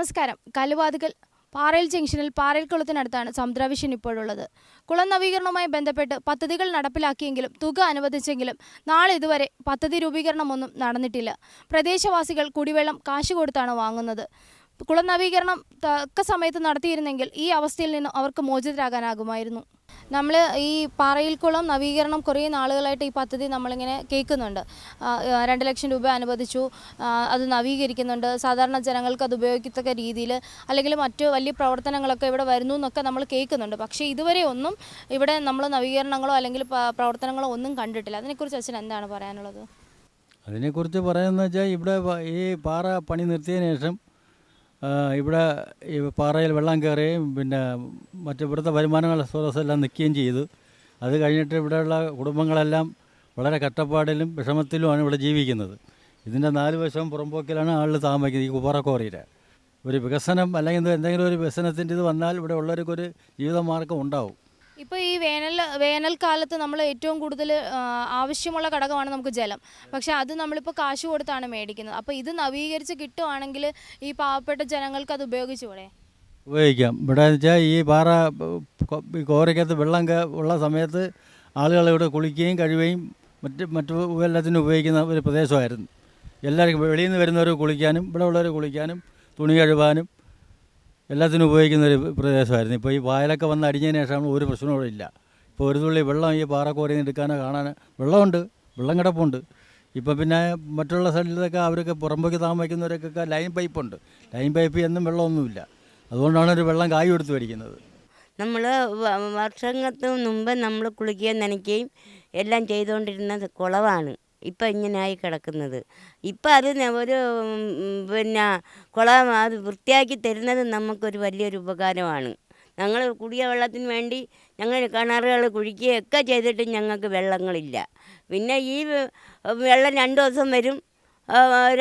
നമസ്കാരം. കല്ലുവാതുകൽ പാറയിൽ ജംഗ്ഷനിൽ പാറയിൽ കുളത്തിനടുത്താണ് സമുദ്രവിഷൻ ഇപ്പോഴുള്ളത്. കുളം നവീകരണവുമായി ബന്ധപ്പെട്ട് പദ്ധതികൾ നടപ്പിലാക്കിയെങ്കിലും തുക അനുവദിച്ചെങ്കിലും നാളെ ഇതുവരെ പദ്ധതി രൂപീകരണമൊന്നും നടന്നിട്ടില്ല. പ്രദേശവാസികൾ കുടിവെള്ളം കാശ് കൊടുത്താണ് വാങ്ങുന്നത്. കുളം നവീകരണം തക്ക സമയത്ത് നടത്തിയിരുന്നെങ്കിൽ ഈ അവസ്ഥയിൽ നിന്നും അവർക്ക് മോചിതരാകാനാകുമായിരുന്നു. നമ്മൾ ഈ പാറയിൽ കുളം നവീകരണം കുറേ നാളുകളായിട്ട് ഈ പദ്ധതി നമ്മളിങ്ങനെ കേൾക്കുന്നുണ്ട്. രണ്ട് ലക്ഷം രൂപ അനുവദിച്ചു. അത് നവീകരിക്കുന്നുണ്ട്. സാധാരണ ജനങ്ങൾക്ക് അത് ഉപയോഗിക്കത്തക്ക രീതിയിൽ അല്ലെങ്കിൽ മറ്റു വലിയ പ്രവർത്തനങ്ങളൊക്കെ ഇവിടെ വരുന്നു എന്നൊക്കെ നമ്മൾ കേൾക്കുന്നുണ്ട്. പക്ഷേ ഇതുവരെ ഒന്നും ഇവിടെ നമ്മൾ നവീകരണങ്ങളോ അല്ലെങ്കിൽ പ്രവർത്തനങ്ങളോ ഒന്നും കണ്ടിട്ടില്ല. അതിനെക്കുറിച്ച് അച്ഛൻ എന്താണ് പറയാനുള്ളത്? അതിനെക്കുറിച്ച് പറയുന്നത് വെച്ചാൽ ഇവിടെ ഈ പാറ പണി നിർത്തിയതിനു ശേഷം ഇവിടെ ഈ പാറയിൽ വെള്ളം കയറുകയും പിന്നെ മറ്റു ഇവിടുത്തെ വരുമാനങ്ങൾ സ്രോതസ്സെല്ലാം നിൽക്കുകയും ചെയ്തു. അത് കഴിഞ്ഞിട്ട് ഇവിടെയുള്ള കുടുംബങ്ങളെല്ലാം വളരെ കഷ്ടപ്പാടിലും വിഷമത്തിലുമാണ് ഇവിടെ ജീവിക്കുന്നത്. ഇതിന്റെ നാല് വശവും പുറമ്പോക്കിലാണ് ആളുകൾ താമസിക്കുന്നത് ഈ കുപ്പാറക്കോറിയിൽ. ഒരു വികസനം അല്ലെങ്കിൽ എന്തെങ്കിലും ഒരു വികസനത്തിന്റെ ഇത് വന്നാൽ ഇവിടെ ഉള്ളവർക്കൊരു ജീവിതമാർഗം ഉണ്ടാവും. ഇപ്പോൾ ഈ വേനൽ വേനൽക്കാലത്ത് നമ്മൾ ഏറ്റവും കൂടുതൽ ആവശ്യമുള്ള ഘടകമാണ് നമുക്ക് ജലം. പക്ഷെ അത് നമ്മളിപ്പോൾ കാശ് കൊടുത്താണ് മേടിക്കുന്നത്. അപ്പോൾ ഇത് നവീകരിച്ച് കിട്ടുവാണെങ്കിൽ ഈ പാവപ്പെട്ട ജനങ്ങൾക്ക് അത് ഉപയോഗിച്ചുകൂടെ ഉപയോഗിക്കാം. ഇവിടെ വെച്ചാൽ ഈ പാറ കോരയ്ക്കകത്ത് വെള്ളം ഉള്ള സമയത്ത് ആളുകൾ ഇവിടെ കുളിക്കുകയും കഴിയുകയും മറ്റ് മറ്റു എല്ലാത്തിനും ഉപയോഗിക്കുന്ന ഒരു പ്രദേശമായിരുന്നു. എല്ലാവർക്കും വെളിയിൽ നിന്ന് വരുന്നവർ കുളിക്കാനും ഇവിടെ ഉള്ളവർ കുളിക്കാനും തുണി കഴുകാനും എല്ലാത്തിനും ഉപയോഗിക്കുന്ന ഒരു പ്രദേശമായിരുന്നു. ഇപ്പോൾ ഈ വായലൊക്കെ വന്ന് അടിഞ്ഞതിന് ശേഷം ഒരു പ്രശ്നവും ഇല്ല. ഇപ്പോൾ ഒരു തുള്ളി വെള്ളം ഈ പാറക്കോരയിൽ നിന്ന് എടുക്കാനോ കാണാനോ വെള്ളമുണ്ട് വെള്ളം കിടപ്പുണ്ട്. ഇപ്പോൾ പിന്നെ മറ്റുള്ള സ്ഥലത്തൊക്കെ അവരൊക്കെ പുറമ്പൊക്കെ താമസിക്കുന്നവരൊക്കെ ലൈൻ പൈപ്പുണ്ട്. ലൈൻ പൈപ്പ് എന്നും വെള്ളമൊന്നുമില്ല. അതുകൊണ്ടാണ് ഒരു വെള്ളം കായ് എടുത്ത് മേടിക്കുന്നത്. നമ്മൾ വർഷങ്ങൾക്ക് മുമ്പ് നമ്മൾ കുളിക്കുകയും നനയ്ക്കുകയും എല്ലാം ചെയ്തുകൊണ്ടിരുന്നത് കുളമാണ് ഇപ്പം ഇങ്ങനെയായി കിടക്കുന്നത്. ഇപ്പം അത് ഒരു പിന്നെ കുളം അത് വൃത്തിയാക്കി തരുന്നത് നമുക്കൊരു വലിയൊരു ഉപകാരമാണ്. ഞങ്ങൾ കുടിയ വെള്ളത്തിന് വേണ്ടി ഞങ്ങൾ കിണറുകൾ കുഴിക്കുകയൊക്കെ ചെയ്തിട്ട് ഞങ്ങൾക്ക് വെള്ളങ്ങളില്ല. പിന്നെ ഈ വെള്ളം രണ്ട് ദിവസം വരും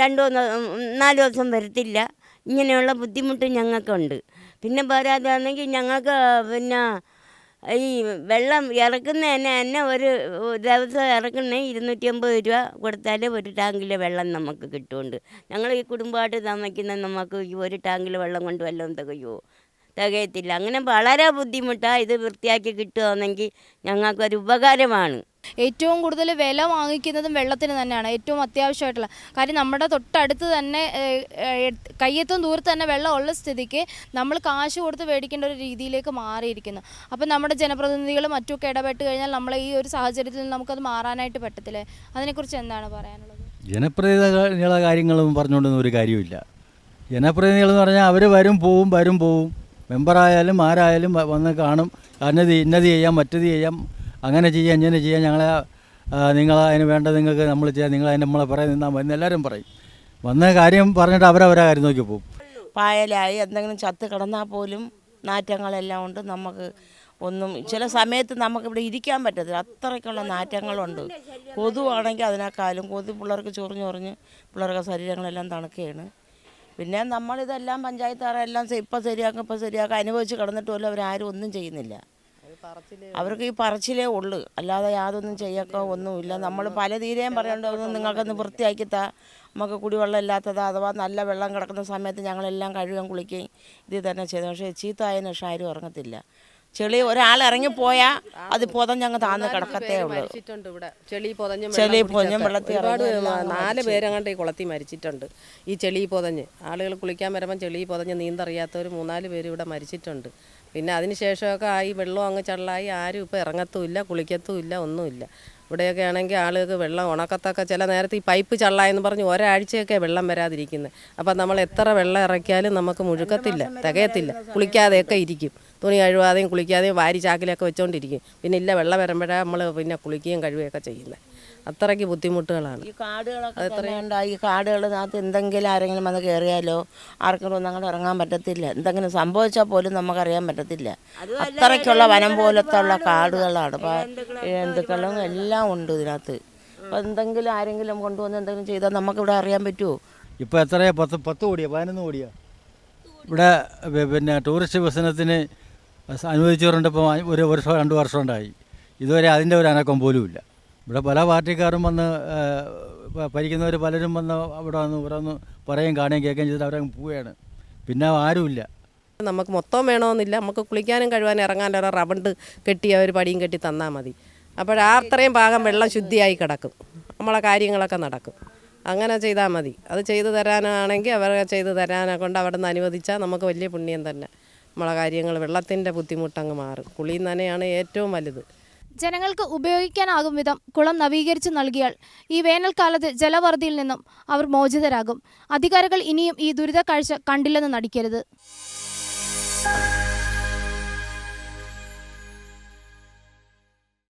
രണ്ട് നാല് ദിവസം വരത്തില്ല. ഇങ്ങനെയുള്ള ബുദ്ധിമുട്ട് ഞങ്ങൾക്കുണ്ട്. പിന്നെ പോരാതാണെങ്കിൽ ഞങ്ങൾക്ക് പിന്നെ ഈ വെള്ളം ഇറക്കുന്ന തന്നെ ഒരു ദിവസം ഇറക്കുന്ന ഇരുന്നൂറ്റി അമ്പത് രൂപ കൊടുത്താൽ ഒരു ടാങ്കിലെ വെള്ളം നമുക്ക് കിട്ടുന്നുണ്ട് ഞങ്ങൾ ഈ കുടുംബമായിട്ട് താമസിക്കുന്ന നമുക്ക് ഈ ഒരു ടാങ്കിലെ വെള്ളം കൊണ്ട് വല്ലതും തികയുമോ തികയത്തില്ല. അങ്ങനെ വളരെ ബുദ്ധിമുട്ടാണ് ഇത് വൃത്തിയാക്കി കിട്ടുകയാണെങ്കിൽ ഞങ്ങൾക്കൊരു ഉപകാരമാണ്. ഏറ്റവും കൂടുതൽ വില വാങ്ങിക്കുന്നതും വെള്ളത്തിന് തന്നെയാണ്. ഏറ്റവും അത്യാവശ്യമായിട്ടുള്ള കാര്യം നമ്മുടെ തൊട്ടടുത്ത് തന്നെ കയ്യെത്തും ദൂരത്ത് തന്നെ വെള്ളം ഉള്ള സ്ഥിതിക്ക് നമ്മൾ കാശ് കൊടുത്ത് മേടിക്കേണ്ട ഒരു രീതിയിലേക്ക് മാറിയിരിക്കുന്നു. അപ്പം നമ്മുടെ ജനപ്രതിനിധികൾ മറ്റുമൊക്കെ ഇടപെട്ട് കഴിഞ്ഞാൽ നമ്മൾ ഈ ഒരു സാഹചര്യത്തിൽ നിന്ന് നമുക്കത് മാറാനായിട്ട് പറ്റത്തില്ലേ? അതിനെക്കുറിച്ച് എന്താണ് പറയാനുള്ളത്? ജനപ്രതിനിധികളുടെ കാര്യങ്ങളും പറഞ്ഞുകൊണ്ടൊന്നും ഒരു കാര്യമില്ല ജനപ്രതിനിധികൾ എന്ന് പറഞ്ഞാൽ അവർ വരും പോവും വരും പോവും. മെമ്പറായാലും ആരായാലും വന്ന് കാണും. അന്നത് ഇന്നത് ചെയ്യാം മറ്റത് ചെയ്യാം. അങ്ങനെ ചെയ്യാം ഇങ്ങനെ ചെയ്യാം. ഞങ്ങളെ നിങ്ങൾ അതിന് വേണ്ട നിങ്ങൾക്ക് നമ്മൾ ചെയ്യാം. നിങ്ങൾ അതിന് നമ്മളെ പറയാൻ നിന്നാൽ മതി എല്ലാവരും പറയും. വന്ന കാര്യം പറഞ്ഞിട്ട് അവരവരെ കാര്യം നോക്കി പോകും പായലായി എന്തെങ്കിലും ചത്ത് കിടന്നാൽ പോലും നാറ്റങ്ങളെല്ലാം ഉണ്ട്. നമുക്ക് ഒന്നും ചില സമയത്ത് നമുക്കിവിടെ ഇരിക്കാൻ പറ്റത്തില്ല. അത്രയ്ക്കുള്ള നാറ്റങ്ങളുണ്ട്. കൊതുവാണെങ്കിൽ അതിനേക്കാളും കൊതു പിള്ളേർക്ക് ചൊറിഞ്ഞൊറിഞ്ഞ് ചൊറിഞ്ഞ് പിള്ളേർക്ക് ശരീരങ്ങളെല്ലാം തണുക്കുകയാണ്. പിന്നെ നമ്മളിതെല്ലാം പഞ്ചായത്തുകാരെല്ലാം ഇപ്പം ശരിയാക്കും ഇപ്പം ശരിയാക്കും അനുഭവിച്ച് കിടന്നിട്ട് പോലും അവരാരും ഒന്നും ചെയ്യുന്നില്ല. അവർക്ക് ഈ പറച്ചിലേ ഉള്ളു. അല്ലാതെ യാതൊന്നും ചെയ്യക്കോ ഒന്നുമില്ല. നമ്മൾ പല തീരെയും പറയേണ്ടത് നിങ്ങൾക്കൊന്ന് വൃത്തിയാക്കിത്താ നമുക്ക് കുടിവെള്ളം ഇല്ലാത്തതാ അഥവാ നല്ല വെള്ളം കിടക്കുന്ന സമയത്ത് ഞങ്ങളെല്ലാം കഴുകാൻ കുളിക്കുകയും ഇത് തന്നെ ചെയ്തു. പക്ഷേ ചീത്ത ആയതിനു ശേഷം ആരും ഇറങ്ങത്തില്ല. ചെളി ഒരാൾ ഇറങ്ങിപ്പോയാൽ അത് പൊതഞ്ഞങ്ങ് താന്ന് കിടക്കത്തേ ഉള്ളൂ. മരിച്ചിട്ടുണ്ട് ഇവിടെ. ചെളി പൊതഞ്ഞ് ചെളി. വെള്ളത്തിൽ ഒരുപാട് നാല് പേരങ്ങാണ്ട് ഈ കുളത്തിൽ മരിച്ചിട്ടുണ്ട്. ഈ ചെളി പൊതഞ്ഞ്. ആളുകൾ കുളിക്കാൻ വരുമ്പം ചെളി പൊതഞ്ഞ് നീന്തറിയാത്തവർ മൂന്നാൽ പേര് ഇവിടെ മരിച്ചിട്ടുണ്ട്. പിന്നെ അതിന് ശേഷമൊക്കെ ആ ഈ വെള്ളം അങ്ങ് ചള്ളായി. ആരും ഇപ്പോൾ ഇറങ്ങത്തുമില്ല കുളിക്കത്തുമില്ല ഒന്നുമില്ല. ഇവിടെയൊക്കെ ആണെങ്കിൽ ആളുകൾക്ക് വെള്ളം ഉണക്കത്തൊക്കെ ചില നേരത്തെ ഈ പൈപ്പ് ചള്ളായെന്ന് പറഞ്ഞ് ഒരാഴ്ചയൊക്കെ വെള്ളം വരാതിരിക്കുന്നത്. അപ്പം നമ്മൾ എത്ര വെള്ളം ഇറക്കിയാലും നമുക്ക് മുഴുക്കത്തില്ല തികയത്തില്ല. കുളിക്കാതെയൊക്കെ ഇരിക്കും. തുണി കഴുകാതെയും കുളിക്കാതെയും വാരി ചാക്കിലൊക്കെ വെച്ചുകൊണ്ടിരിക്കും പിന്നെ ഇല്ല വെള്ളം വരുമ്പോഴാണ് നമ്മൾ പിന്നെ കുളിക്കുകയും കഴുകുകയൊക്കെ ചെയ്യുന്നത് അത്രയ്ക്ക് ബുദ്ധിമുട്ടുകളാണ്. ഈ കാടുകളൊക്കെ തന്നെയുണ്ട്? ഈ കാടുകളിനകത്ത് എന്തെങ്കിലും ആരെങ്കിലും വന്ന് കയറിയാലോ ആർക്കും ഒന്നും അങ്ങോട്ട് ഇറങ്ങാൻ പറ്റത്തില്ല. എന്തെങ്കിലും സംഭവിച്ചാൽ പോലും നമുക്കറിയാൻ പറ്റത്തില്ല. അത്രയ്ക്കുള്ള വനം പോലത്തെ ഉള്ള കാടുകളാണ്. ജന്തുക്കളും എല്ലാം ഉണ്ട് ഇതിനകത്ത്. അപ്പോൾ എന്തെങ്കിലും ആരെങ്കിലും കൊണ്ടുവന്ന് എന്തെങ്കിലും ചെയ്താൽ നമുക്കിവിടെ അറിയാൻ പറ്റുമോ ഇപ്പോൾ എത്രയാ? പത്ത് പത്ത് കോടിയാ? പതിനൊന്ന് കോടിയാ? ഇവിടെ പിന്നെ ടൂറിസ്റ്റ് ബസ്സിനത്തിന് അനുവദിച്ചുകൊണ്ട് ഇപ്പോൾ ഒരു വർഷം രണ്ട് വർഷം ഉണ്ടായി. ഇതുവരെ അതിന്റെ ഒരു അനക്കം പോലും ഇല്ല. ഇവിടെ പല പാർട്ടിക്കാരും വന്ന് ഭരിക്കുന്നവർ പലരും വന്ന് അവിടെ വന്ന് ഇവിടെ വന്ന് പറയും കാണുകയും കേൾക്കുകയും ചെയ്തിട്ട് അവരങ്ങ് പോവുകയാണ്. പിന്നെ ആരുമില്ല നമുക്ക് മൊത്തം വേണമെന്നില്ല. നമുക്ക് കുളിക്കാനും കഴിവാനും ഇറങ്ങാൻ ഒരു റബണ്ട് കെട്ടി അവർ പടിയും കെട്ടി തന്നാൽ മതി. അപ്പോൾ ആ അത്രയും ഭാഗം വെള്ളം ശുദ്ധിയായി കിടക്കും. നമ്മളെ കാര്യങ്ങളൊക്കെ നടക്കും. അങ്ങനെ ചെയ്താൽ മതി. അത് ചെയ്തു തരാനാണെങ്കിൽ അവർ ചെയ്തു തരാനെ കൊണ്ട് അവിടെ നിന്ന് അനുവദിച്ചാൽ നമുക്ക് വലിയ പുണ്യം തന്നെ. നമ്മളെ കാര്യങ്ങൾ വെള്ളത്തിന്റെ ബുദ്ധിമുട്ടങ്ങ് മാറും. കുളി നനയാണ് ഏറ്റവും വലുത്. ജനങ്ങൾക്ക് ഉപയോഗിക്കാനാകും വിധം കുളം നവീകരിച്ചു നൽകിയാൽ ഈ വേനൽക്കാലത്ത് ജലവർദ്ധിയിൽ നിന്നും അവർ മോചിതരാകും. അധികാരികൾ ഇനിയും ഈ ദുരിത കാഴ്ച കണ്ടില്ലെന്ന് നടിക്കരുത്.